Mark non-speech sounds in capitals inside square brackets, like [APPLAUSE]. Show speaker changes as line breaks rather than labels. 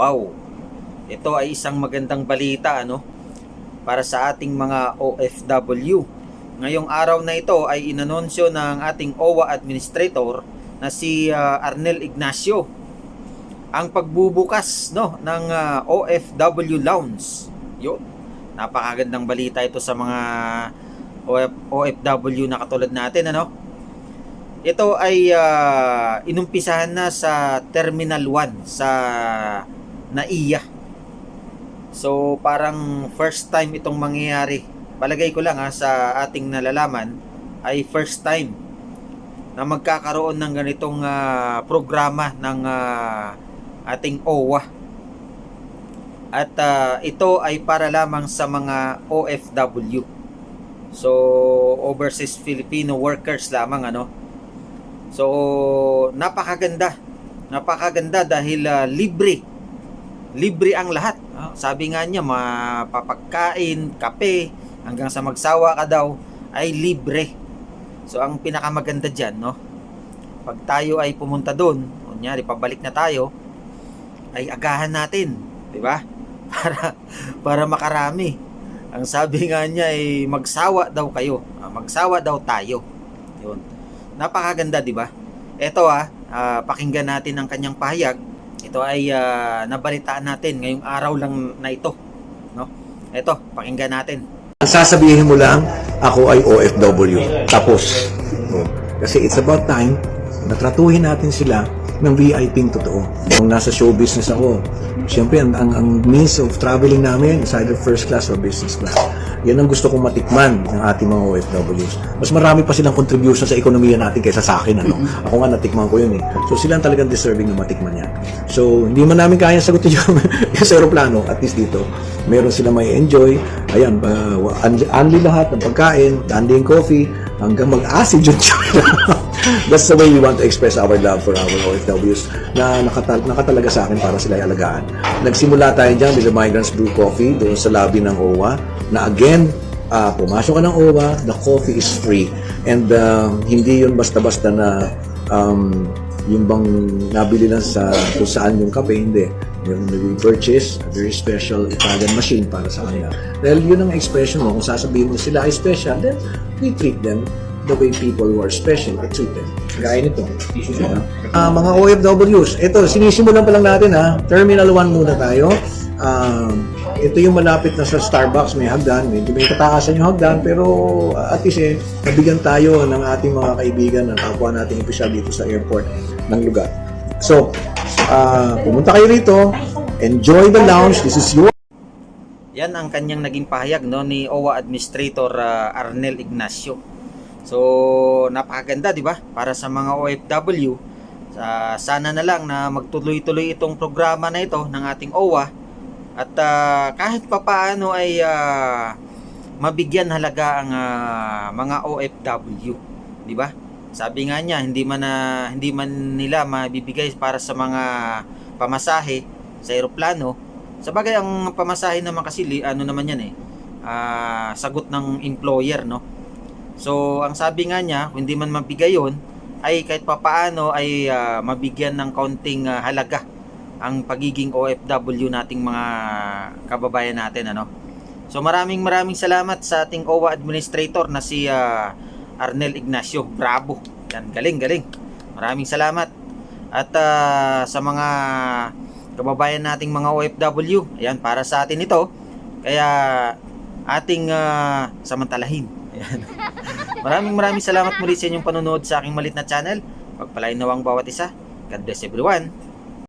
Wow. Ito ay isang magandang balita ano para sa ating mga OFW. Ngayong araw na ito ay inanunsyo ng ating OWA administrator na si ah, Arnel Ignacio ang pagbubukas no ng ah, OFW lounge. Yun. Napakagandang balita ito sa mga OF, OFW na katulad natin ano. Ito ay ah, inumpisahan na sa Terminal 1 sa NAIA. So parang first time itong mangyayari. Palagay ko lang ha, sa ating nalalaman ay first time na magkakaroon ng ganitong ah, programa ng ah, ating OWA. At ah, ito ay para lamang sa mga OFW. So overseas Filipino workers lamang ano. So napakaganda. Napakaganda dahil ah, libre. Libre ang lahat. Ah, sabi nga niya mapapagkain, kape, hanggang sa magsawa ka daw ay libre. So ang pinakamaganda diyan, no? Pag tayo ay pumunta doon, kunyari pabalik na tayo, ay agahan natin, 'di ba? [LAUGHS] Para para makarami. Ang sabi nga niya ay magsawa daw kayo. Ah, magsawa daw tayo. 'Yun. Napakaganda, 'di ba? Ito ah, ah, pakinggan natin ang kanyang pahayag. Ito ay ah, nabalitaan natin ngayong araw lang na ito, no? Ito, pakinggan natin.
Ang sasabihin mo lang, ako ay OFW. Tapos. Oh. Kasi it's about time na tratuhin natin sila ng VIP totoo. Kung nasa show business ako, siyempre ang, ang, ang means of traveling namin is either first class or business class. Yan ang gusto kong matikman ng ating mga OFWs. Mas marami pa silang contribution sa ekonomiya natin kaysa sa akin. Ano? Ako nga natikman ko yun eh. So sila ang talagang deserving na matikman yan. So hindi man namin kaya sagutin yung, [LAUGHS] yung sa aeroplano, at least dito, meron sila may enjoy. Ayan, uh, unli, lahat ng pagkain, unli coffee, hanggang mag-acid yung [LAUGHS] That's the way we want to express our love for our OFWs na nakatal nakatalaga sa akin para sila alagaan. Nagsimula tayo dyan with the Migrants Brew Coffee doon sa lobby ng OWA na again, ah, pumasok ka ng OWA, the coffee is free. And um, hindi yun basta-basta na um, yung bang nabili lang sa kung saan yung kape, hindi. Yung we purchase a very special Italian machine para sa kanila. Dahil yun ang expression mo, kung sasabihin mo sila ay special, then we treat them the way people who are special are treated. Gaya nito. Ah, mga OFWs, ito, sinisimulan pa lang natin ha. Terminal 1 muna tayo. Ah, ito yung malapit na sa Starbucks, may hagdan, medyo may kataasan yung hagdan, pero ah, at least eh, nabigyan tayo ng ating mga kaibigan, ng kapwa nating opisyal dito sa airport ng lugar. So, ah, pumunta kayo rito, enjoy the lounge, this is your
Yan ang kanyang naging pahayag no ni OWA Administrator ah, Arnel Ignacio. So, napakaganda, 'di ba? Para sa mga OFW, sa sana na lang na magtuloy-tuloy itong programa na ito ng ating OWA at ah, kahit papaano ay ah, mabigyan halaga ang ah, mga OFW, 'di ba? Sabi nga niya, hindi man na hindi man nila mabibigay para sa mga pamasahe sa eroplano. Sa bagay ang pamasahe naman kasi ano naman yan eh. ah, sagot ng employer, no? So, ang sabi nga niya, kung hindi man mabigay yon ay kahit papaano ay ah, mabigyan ng kaunting ah, halaga ang pagiging OFW nating mga kababayan natin, ano? So, maraming maraming salamat sa ating OWA administrator na si ah, Arnel Ignacio. Bravo. Yan, galing, galing. Maraming salamat. At ah, sa mga kababayan nating mga OFW, ayan, para sa atin ito. Kaya ating ah, samantalahin. Ayan. [LAUGHS] maraming maraming salamat muli sa inyong panonood sa aking malit na channel. Pagpalain nawang bawat isa. God bless everyone.